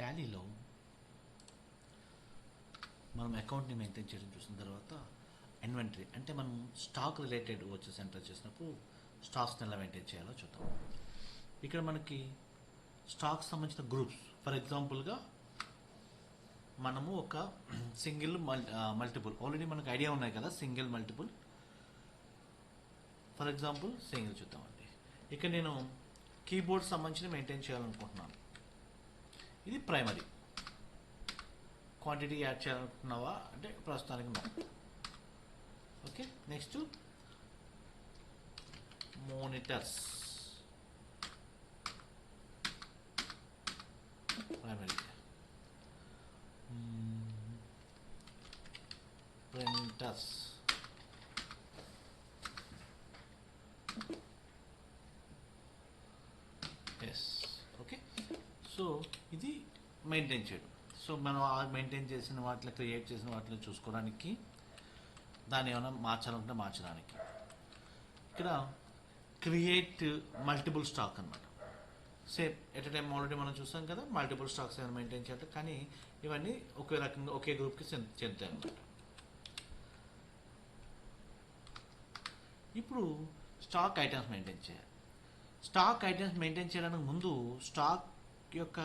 టాలీలో మనం అకౌంట్ని మెయింటైన్ చేయడం చూసిన తర్వాత ఇన్వెంటరీ అంటే మనం స్టాక్ రిలేటెడ్ వచ్చేసి ఎంటర్ చేసినప్పుడు స్టాక్స్ని ఎలా మెయింటైన్ చేయాలో చూద్దాం. ఇక్కడ మనకి స్టాక్స్ సంబంధించిన గ్రూప్స్ ఫర్ ఎగ్జాంపుల్గా మనము ఒక సింగిల్ మల్టిపుల్ ఆల్రెడీ మనకు ఐడియా ఉన్నాయి కదా single multiple for example single చూద్దామండి. ఇక్కడ నేను కీబోర్డ్ సంబంధించి మెయింటైన్ చేయాలనుకుంటున్నాను. ఇది ప్రైమరీ క్వాంటిటీ యాడ్ చేయాలనుకుంటున్నావా అంటే ప్రస్తుతానికి no okay next monitors primary printers yes okay so ఇది మెయింటైన్ చేయడం. సో మనం ఆ మెయింటైన్ చేసిన వాటిలో క్రియేట్ చేసిన వాటిని చూసుకోవడానికి దాన్ని ఏమైనా మార్చాలంటే మార్చడానికి. ఇక్కడ క్రియేట్ మల్టిపుల్ స్టాక్ అనమాట సేమ్ ఎట్ టైం ఆల్రెడీ మనం చూసాం కదా మల్టిపుల్ స్టాక్స్ ఏమైనా మెయింటైన్ చేయాలి కానీ ఇవన్నీ ఒకే రకంగా ఒకే గ్రూప్కి చెందుతాయి అనమాట ఇప్పుడు స్టాక్ ఐటమ్స్ మెయింటైన్ చేయాలి. స్టాక్ ఐటమ్స్ మెయింటైన్ చేయడానికి ముందు స్టాక్ యొక్క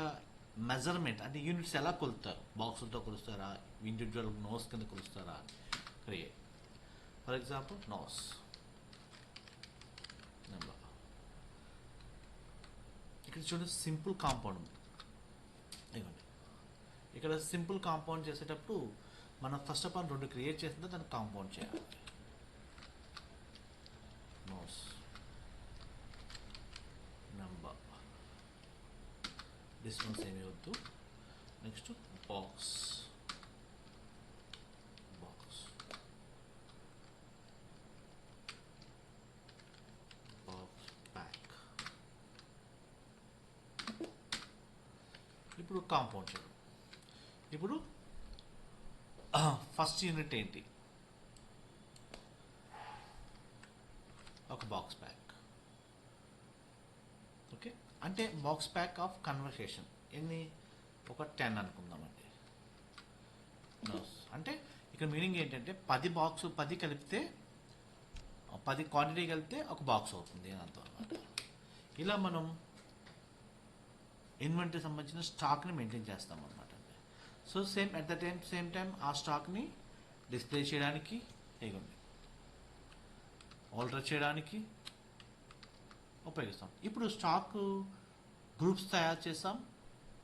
మెజర్మెంట్ అంటే యూనిట్స్ ఎలా కొలుస్తారు? బాక్సులతో కొలుస్తారా? ఇండివిజువల్ నోస్ కింద కొలుస్తారా? Create for example nos number ఇక్కడ చూడండి సింపుల్ కాంపౌండ్ ఉంది. ఇక్కడ సింపుల్ కాంపౌండ్ చేసేటప్పుడు మనం ఫస్ట్ ఆఫ్ ఆల్ రెండు క్రియేట్ చేసిందే దాన్ని కాంపౌండ్ చేయాలి. నోస్ నెంబర్ డిస్టెన్స్ ఏమి వద్దు next box box box pack ఇప్పుడు కాంపౌండ్ చేయడం ఇప్పుడు ఫస్ట్ యూనిట్ ఏంటి? ఒక బాక్స్ ప్యాక్ ఓకే అంటే బాక్స్ ప్యాక్ ఆఫ్ కన్వర్సేషన్ ఎన్ని? ఒక టెన్ అనుకుందామండి. అంటే ఇక్కడ మీనింగ్ ఏంటంటే పది బాక్స్ పది కలిపితే పది క్వాంటిటీ కలిపితే ఒక బాక్స్ అవుతుంది అని అనమాట ఇలా మనం ఇన్వెంటరీ సంబంధించిన స్టాక్ని మెయింటైన్ చేస్తాం అనమాట so same at the time same time ఆ స్టాక్ని డిస్ప్లే చేయడానికి ఇవ్వండి ఆల్టర్ చేయడానికి ఉపయోగిస్తాం. ఇప్పుడు స్టాక్ గ్రూప్స్ తయారు చేస్తాం.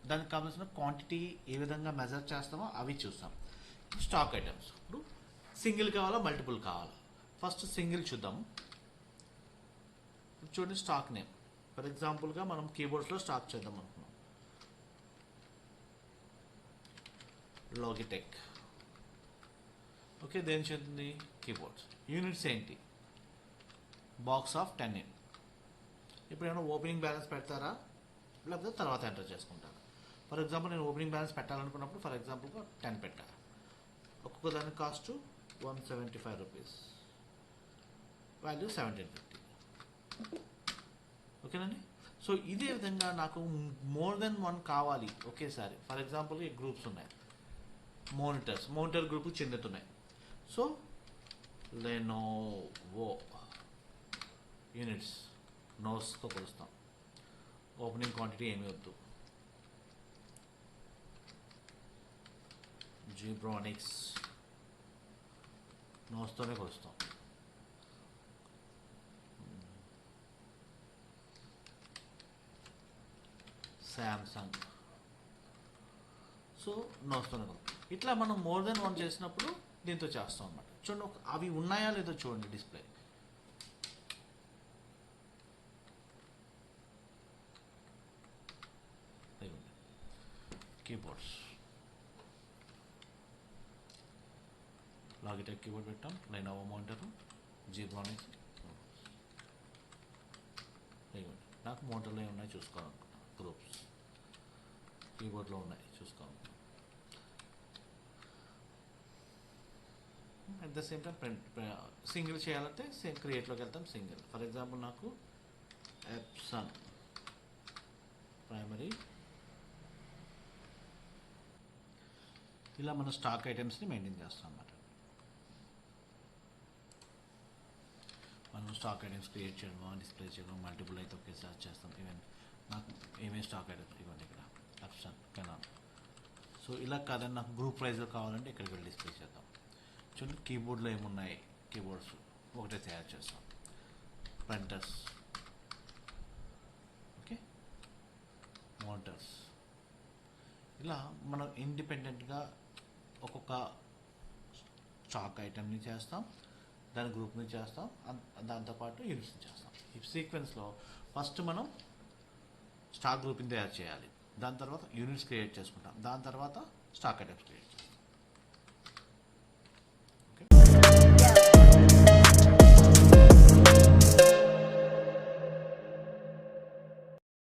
దానికి కావాల్సిన క్వాంటిటీ ఏ విధంగా మెజర్ చేస్తామో అవి చూస్తాం. స్టాక్ ఐటమ్స్ ఇప్పుడు సింగిల్ కావాలా మల్టిపుల్ కావాలా? ఫస్ట్ సింగిల్ చూద్దాం. చూడండి స్టాక్ నేమ్ ఫర్ ఎగ్జాంపుల్గా మనం కీబోర్డ్స్లో స్టాక్ చేద్దాం అనుకున్నాం. లాగిటెక్ ఓకే దేని చెందింది కీబోర్డ్స్ యూనిట్స్ ఏంటి బాక్స్ ఆఫ్ టెన్ ఇన్ ఇప్పుడు ఏమైనా ఓపెనింగ్ బ్యాలెన్స్ పెడతారా? లేకపోతే తర్వాత ఎంటర్ చేసుకుంటారా? ఫర్ ఎగ్జాంపుల్ నేను ఓపెనింగ్ బ్యాలెన్స్ పెట్టాలనుకున్నప్పుడు ఫర్ ఎగ్జాంపుల్గా టెన్ పెట్టా ఒక్కొక్క దాని cost one seventy five rupees value seventeen fifty ఓకేనండి? సో ఇదే విధంగా నాకు మోర్ దెన్ వన్ కావాలి ఒకేసారి. ఫర్ ఎగ్జాంపుల్ ఈ గ్రూప్స్ ఉన్నాయి. మోనిటర్స్ మోనిటర్ గ్రూప్ చెందుతున్నాయి. సో లెనోవో యూనిట్స్ నోస్తో కొలుస్తాం. ఓపెనింగ్ క్వాంటిటీ ఏమీ వద్దు. జీబ్రానిక్స్ నోస్తోనే కొలుస్తాం. శాంసంగ్ సో నోస్తోనే కొలుస్తాం. ఇట్లా మనం మోర్ దెన్ వన్ చేసినప్పుడు దీంతో చేస్తాం అనమాట చూడండి ఒక- అవి ఉన్నాయా లేదో చూడండి డిస్ప్లే కీబోర్డ్స్ లాగిటెక్ కీబోర్డ్ పెట్టాం. లెనోవో మానిటర్ జీబ్రానిక్స్ ఇవ్వండి నాకు మోటార్లో ఉన్నాయి చూసుకోవాలనుకున్నాను. గ్రూప్స్ కీబోర్డ్లో ఉన్నాయి చూసుకోవాలనుకున్నాను. At the same time print single చేయాలంటే సేమ్ క్రియేట్లోకి వెళ్తాం సింగిల్ ఫర్ ఎగ్జాంపుల్ నాకు ఎప్సన్ ఇలా మన స్టాక్ ఐటమ్స్ని మెయింటైన్ చేస్తాం అన్నమాట. మనం స్టాక్ ఐటమ్స్ క్రియేట్ చేయడం డిస్ప్లే చేయడం మల్టిపుల్ అయితే ఒకేసారి చేస్తాం. ఈవెన్ నాకు ఏమేమి స్టాక్ ఐటమ్స్ ఇవ్వండి ఇక్కడ. ఆప్షన్ కెనాన్ సో ఇలా కాదని నాకు గ్రూప్ ప్రైజ్లో కావాలంటే ఇక్కడికి వెళ్ళి డిస్ప్లే చేద్దాం. చూడండి కీబోర్డ్లో ఏమున్నాయి? కీబోర్డ్స్ ఒకటే తయారు చేస్తాం. ప్రింటర్స్ ఓకే మోటర్స్ ఇలా మనం ఇండిపెండెంట్గా ఒక్కొక్క స్టాక్ ఐటెంని చేస్తాం దాని గ్రూప్ని చేస్తాం దాంతోపాటు యూనిట్స్ని చేస్తాం. ఈ సీక్వెన్స్లో ఫస్ట్ మనం స్టాక్ గ్రూప్ని తయారు చేయాలి. దాని తర్వాత యూనిట్స్ క్రియేట్ చేసుకుంటాం. దాని తర్వాత స్టాక్ ఐటమ్స్ క్రియేట్ చేస్తాం